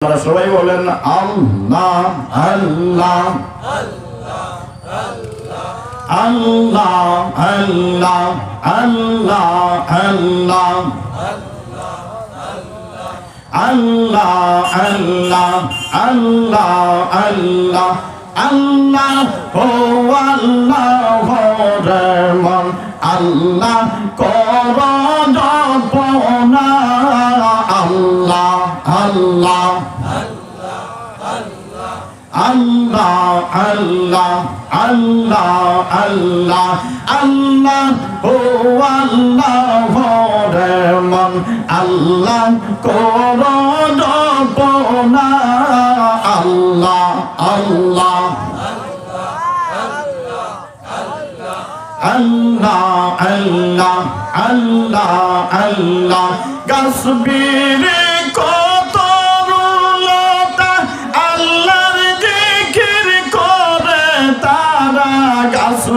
আপনারা সবাই বলেন, আল্লাহ আল্লাহ। আল্লাহ আল্লাহ আল্লাহ আল্লাহ। আল্লাহ আল্লাহ আল্লাহ আল্লাহ। আল্লাহ ও আল্লাহ রহমান। আল্লাহ কর আল্লাহ আল্লাহ। আল্লাহ আল্লাহ আল্লাহ আল্লাহ, ও আল্লাহ রহমান আল্লাহ কর জপনা আল্লাহ আল্লাহ। আল্লাহ আল্লাহ আল্লাহ আল্লাহ। গাছবিরে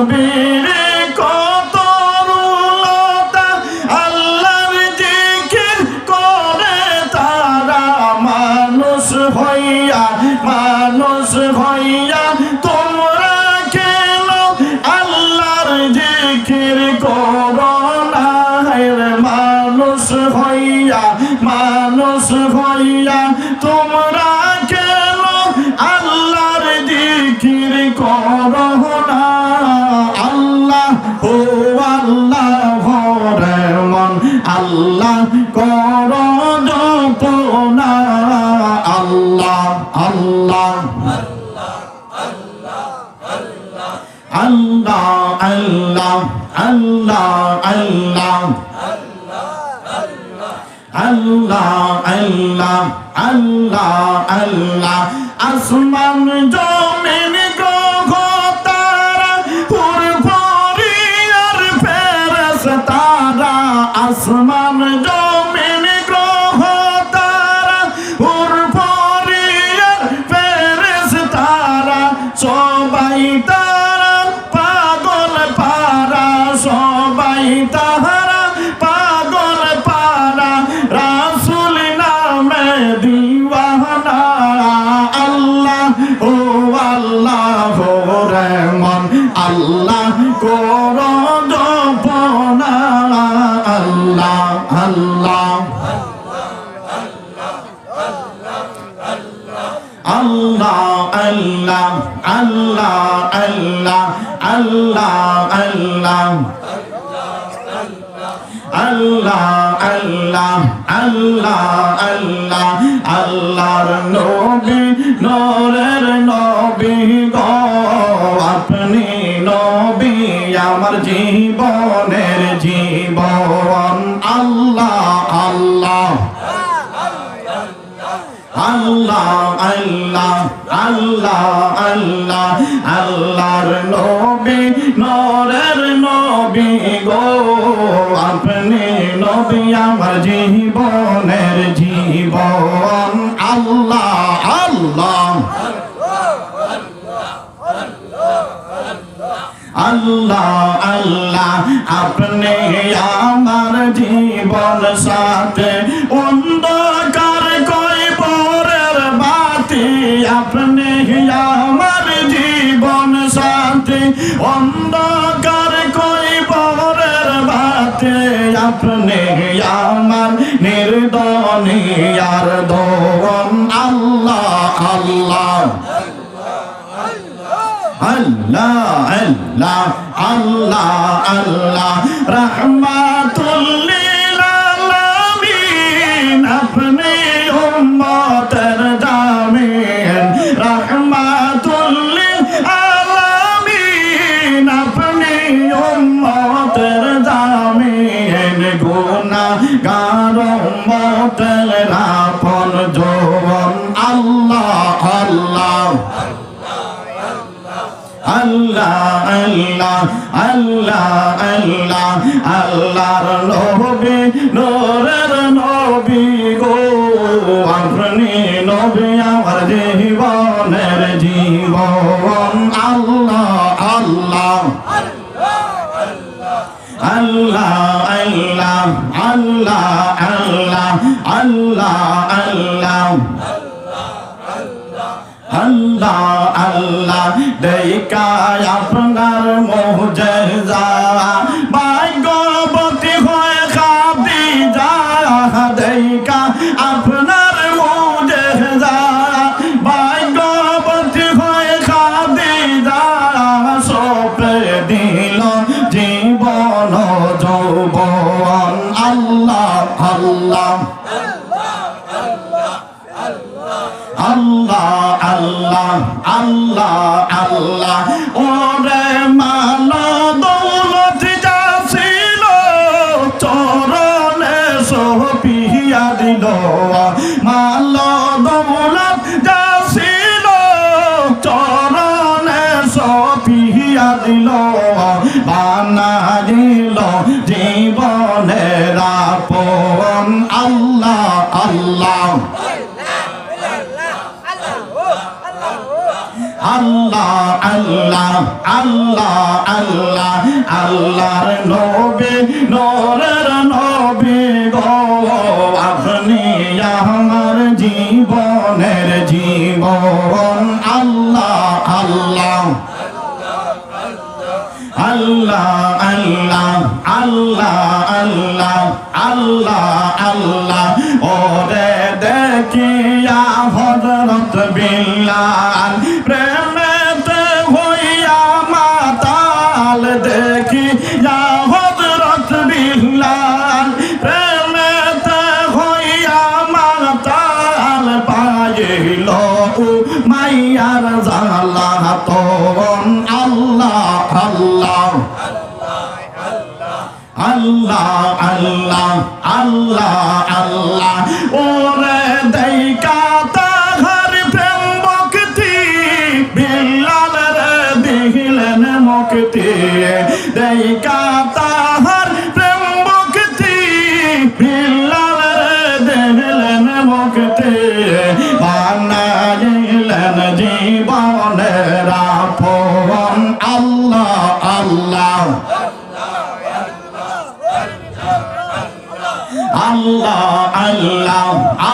গাছবিরে কত রুলতা আল্লাহর জিকির করে তারা মানুষ হইয়া মানুষ হইয়া তোমরা কেন আল্লাহর জিকির করো না? মানুষ হইয়া মানুষ হইয়া তোমরা কেন আল্লাহর জিকির করো আল্লাহ কর জপনা আল্লাহ আল্লাহ আল্লাহ আল্লাহ আল্লাহ আল্লাহ আল্লাহ আল্লাহ আল্লাহ আল্লাহ আসমান জমিন ainda আল্লাহ আল্লাহ আল্লাহ আল্লাহ, আল্লাহর নবী, নরের নবী গো। আপনি নবী আমার জীবনের জীবন। আল্লাহ আল্লাহ। আল্লাহ আল্লাহ আল্লাহ আল্লাহ, আল্লাহর নবী, নরের নবী গো। আপনি নবী আমার জীবনের জীবন। আল্লাহ আল্লাহ। আল্লাহ আল্লাহ। আপনি আমার জীবন সাথে অন্ধকার কই পরের বাতি। আপনি আমার জীবন সাথে অন্ধকার আপনি আমার নির্দনী আর দোন আল্লাহ আল্লাহ। আল্লাহ আল্লাহ আল্লাহ। আল্লাহ রহমাতুল্লিল আলামিন, আপনি উম্মতের আল্লাহ আল্লাহ আল্লাহ আল্লাহর নবী, নূরের নবী গো। আপনি নবী আমার জীবনের জীবন। আল্লাহ আল্লাহ। আল্লাহ আল্লাহ আল্লাহ আল্লাহ আল্লাহ আল্লাহ। আল্লাহ আল্লাহ দেখায় আপনার মোজেজা ভাগ্যবতী আল্লাহ আল্লাহ। ওরে মালা, দৌলত যাছিল চরণে সপিয়া দিল। মালা, দৌলত যাছিল চরণে সপিয়া দিল। বানা দিল জীবনের আপন আল্লাহ আল্লাহ। আল্লাহ আল্লাহ আল্লাহ আল্লাহ আল্লাহর নবী, নরের নবী আপনি আমার জীবনের জীবন। আল্লাহ আল্লাহ আল্লাহ আল্লাহ আল্লাহ আল্লাহ আল্লাহ আল্লাহ। ওরে দেখিয়া হজরত বিল্লাল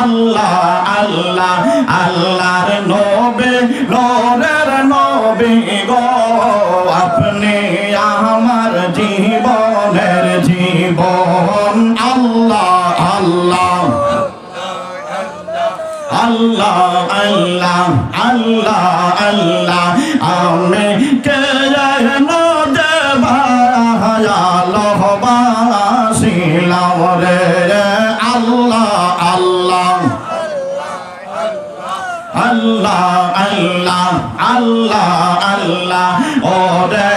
আল্লাহ আল্লাহ আল্লাহ আল্লাহর নবে নরের নবী গো। আপনি আমার জীবনের জীবন। আল্লাহ আল্লাহ আল্লাহ আল্লাহ আল্লাহ আল্লাহ। আমি কে নদে ভালোবাসিলাম রে আল্লাহ আল্লাহ ওরে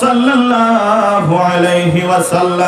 صلى الله عليه وسلم.